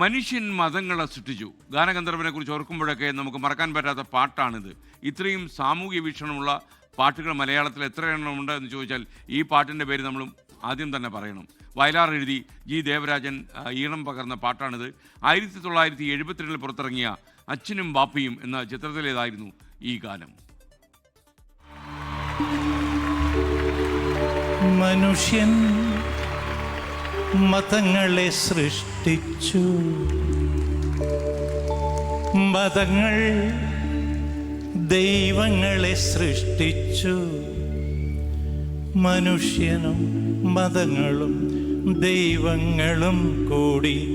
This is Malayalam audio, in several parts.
മനുഷ്യൻ മതങ്ങളെ സൃഷ്ടിച്ചു. ഗാനഗന്ധർവനെ കുറിച്ച് ഓർക്കുമ്പോഴൊക്കെ നമുക്ക് മറക്കാൻ പറ്റാത്ത പാട്ടാണിത്. ഇത്രയും സാമൂഹ്യ വീക്ഷണമുള്ള പാട്ടുകൾ മലയാളത്തിൽ എത്ര എണ്ണമുണ്ട് എന്ന് ചോദിച്ചാൽ ഈ പാട്ടിന്റെ പേര് നമ്മൾ ആദ്യം തന്നെ പറയണം. വയലാർ എഴുതി ജി ദേവരാജൻ ഈണം പകർന്ന പാട്ടാണിത്. ആയിരത്തി തൊള്ളായിരത്തി എഴുപത്തിരണ്ടിൽ പുറത്തിറങ്ങിയ അച്ഛനും ബാപ്പയും എന്ന ചിത്രത്തിലേതായിരുന്നു ഈ ഗാനം. മനുഷ്യൻ മതങ്ങളെ സൃഷ്ടിച്ചു. മതങ്ങൾ ദൈവങ്ങളെ സൃഷ്ടിച്ചു. മനുഷ്യനും മതങ്ങളും ദൈവങ്ങളും കൂടി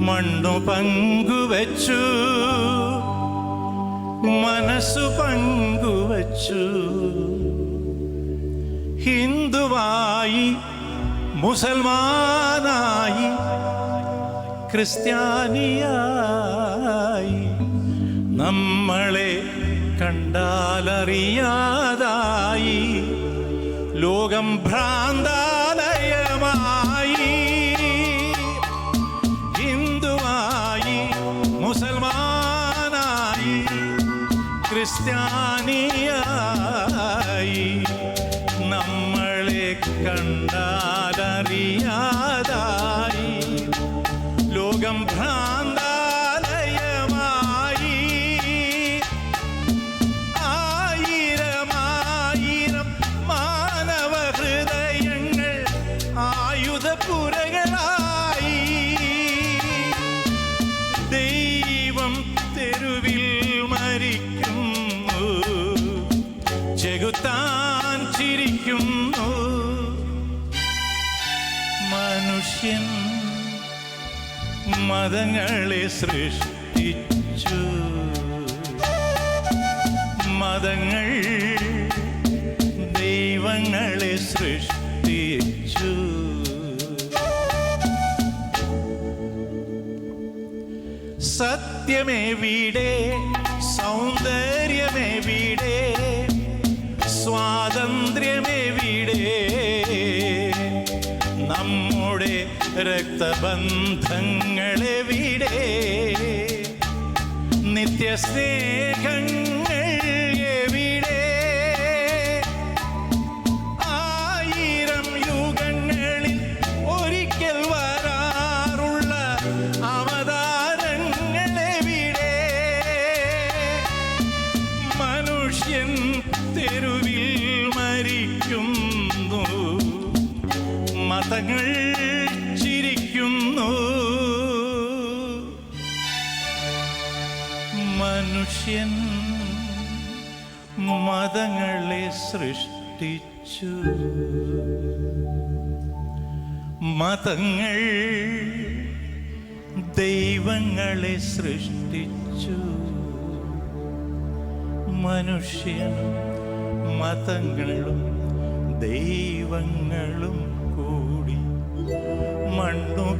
മണ്ണു പങ്കുവച്ചു. മനസ്സു പങ്കുവച്ചു. ഹിന്ദുവായി മുസൽമാനായി ക്രിസ്ത്യാനിയായി. നമ്മളെ കണ്ടാലറിയാതായി. ലോകം ഭ്രാന്താലയമായി. ഹിന്ദുവായി മുസൽമാനായി ക്രിസ്ത്യാനിയായി. നമ്മളെ കണ്ടാലറിയാതായി ലോകം ഭ്രാന്താലയമായി. ആയിരമായിരം മാനവ ഹൃദയങ്ങൾ ആയുധപുരകളായി ദൈവം തെരുവിൽ മരിക്കുന്നു. ചെകുത്താൻ ചിരിക്കുന്നു. മനുഷ്യൻ മതങ്ങളെ സൃഷ്ടിച്ചു. മതങ്ങൾ ദൈവങ്ങളെ സൃഷ്ടിച്ചു. സത്യമേ വീടേ സൗന്ദര്യമേ വീടേ സ്വാതന്ത്ര്യമെവിടെ നമ്മുടെ രക്തബന്ധങ്ങളെവിടെ നിത്യസ്നേഹങ്ങൾ എവിടെ? ആയിരം യുഗങ്ങളിൽ ഒരിക്കൽ വരാറുള്ള മനുഷ്യൻ തെരുവിൽ മരിക്കുന്നു മതങ്ങൾ ചിരിക്കുന്നു. മനുഷ്യൻ മതങ്ങളെ സൃഷ്ടിച്ചു. മതങ്ങൾ ദൈവങ്ങളെ സൃഷ്ടിച്ചു. മനുഷ്യനും മതങ്ങളും ദൈവങ്ങളും